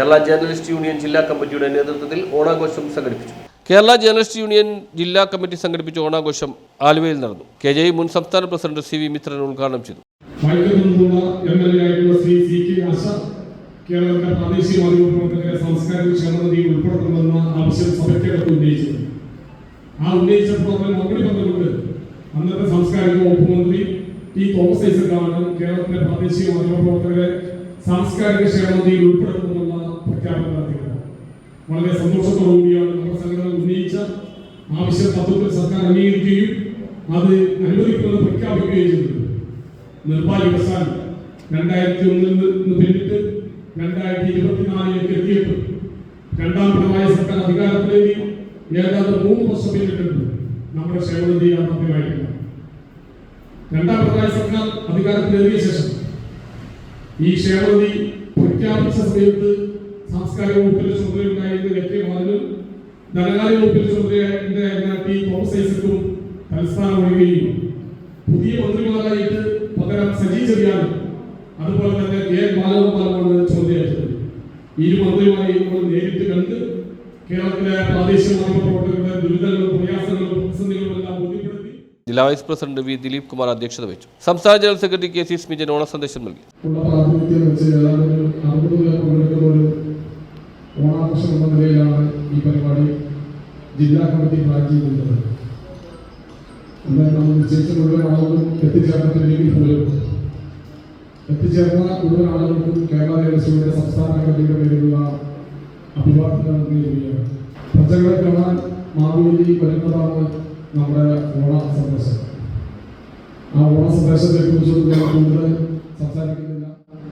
Kerala journalist union ജില്ലാ കമ്മിറ്റിയുടെ നേതൃത്വത്തിൽ ഓണാഘോഷം സംഘടിപ്പിച്ചു. കേരള ജേർണലിസ്റ്റ് യൂണിയൻ ജില്ലാ കമ്മിറ്റി സംഘടിപ്പിച്ച ഓണാഘോഷം ആലുവയിൽ നടന്നു. കെ ജെ മുൻ സംസ്ഥാന പ്രസിഡന്റ് സി വി മിത്രൻ ഉദ്ഘാടനം ചെയ്തു. പ്രാദേശിക മാധ്യമ പ്രവർത്തകരെ സാംസ്കാരിക ക്ഷേമനിധിയിൽ ഉൾപ്പെടുത്തണമെന്ന ആവശ്യം സഭയ്ക്കകത്ത് ഉന്നയിച്ചത്. ആ ഉന്നയിച്ചപ്പോൾ അതിന് മറുപടി പറഞ്ഞുകൊണ്ട് അന്നത്തെ സാംസ്കാരിക വകുപ്പ് മന്ത്രി ടി തോമസ് ഐസക്കാണ് കേരളത്തിലെ പ്രാദേശിക മാധ്യമ പ്രവർത്തകരെ സാംസ്കാരിക പ്രഖ്യാപനം നടത്തിയത് വളരെ സന്തോഷത്തോടുകൂടിയാണ് നമ്മുടെ സംഘടന ഉന്നയിച്ച ആവശ്യ തത്വത്തിൽ സർക്കാർ അംഗീകരിക്കുകയും അത് അനുവദിക്കുമെന്ന് പ്രഖ്യാപിക്കുകയും ചെയ്തത് നിർഭാഗ്യവശാൽ രണ്ടായിരത്തി ഒന്നിൽ നിന്ന് പിന്നിട്ട് രണ്ടായിരത്തി ഇരുപത്തിനാലിലേക്ക് എത്തിയിട്ടുണ്ട് രണ്ടാം പിണറായി സർക്കാർ അധികാരത്തിലേക്ക് ഏതാണ്ട് മൂന്ന് വർഷം പിന്നിട്ടുണ്ട്. നമ്മുടെ ക്ഷേമനിധി യാഥാർത്ഥ്യമായിട്ടില്ല രണ്ടാം പിണറായി സർക്കാർ അധികാരത്തിലേറിയ ശേഷം ഈ ക്ഷേമനിധി പ്രഖ്യാപിച്ച സമയത്ത് സാംസ്കാരിക വകുപ്പിന്റെ ചുമതലയുണ്ടായിരുന്ന കെ ധനകാര്യ വകുപ്പിന്റെ ചുമതലയുണ്ടായിരുന്ന ടി തോമസ് ഐസക്കും തലസ്ഥാനം ഒഴിയുകയും പുതിയ മന്ത്രിമാരായിട്ട് പകരം സജി ചെറിയാണ് അതുപോലെ തന്നെ കെ ബാലഗോപാലുമാണ് ചുമതലയേറ്റത്. ഇരു മന്ത്രിമാരെയും നമ്മൾ നേരിട്ട് കണ്ട് കേരളത്തിലെ പ്രാദേശിക മാധ്യമ പ്രവർത്തകരുടെ ദുരിതങ്ങളും പ്രയാസങ്ങളും പ്രതിസന്ധികളും എല്ലാം ബോധ്യപ്പെടുത്തി ജില്ലാ vice president V Dileep Kumar അധ്യക്ഷത വഹിച്ചു. സംസ്ഥാന general secretary K C Smijan ഓണ സന്ദേശം നൽകി ഓണാഘോഷം എന്ന നിലയിലാണ് ഈ പരിപാടി ജില്ലാ കമ്മിറ്റി പ്ലാൻ ചെയ്തിരുന്നത് നമ്മൾ നിശ്ചയിച്ച മുഴുവൻ ആളുകളും എത്തിച്ചേർന്നിട്ടില്ലെങ്കിൽ പോലും എത്തിച്ചേർന്ന മുഴുവൻ ആളുകൾക്കും കേരള ദേവസ്വയുടെ സംസ്ഥാന കമ്മിറ്റിയുടെ പേരിലുള്ള അഭിവാദ്യങ്ങൾ നൽകുകയാണ് പ്രജകളെ കാണാൻ മാവേലി വരുന്നതാണ് നമ്മുടെ ഓണ സന്ദേശം. ആ ഓണ സന്ദേശത്തെ കുറിച്ച് ഞാൻ കൂടുതൽ സംസാരിക്കുന്നില്ല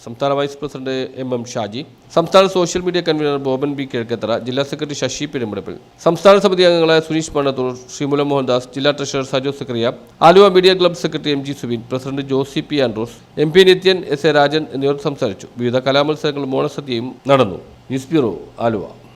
സംസ്ഥാന vice president M M Shaji സംസ്ഥാന social media convener Boban B Kizhakkethara ജില്ലാ സെക്രട്ടറി ശശി പെരുമ്പടപ്പിൽ. സംസ്ഥാന സമിതി അംഗങ്ങളായ സുനീഷ് പണത്തൂർ ശ്രീമുല മോഹൻദാസ് ജില്ലാ treasurer Sajo Zachariah Aluva media club secretary M G Subin president Josy P Andrews M P Nithyan S A Rajan എന്നിവർ സംസാരിച്ചു. വിവിധ കലാമത്സരങ്ങളും ഓണസദ്യയും നടന്നു. News bureau Aluva.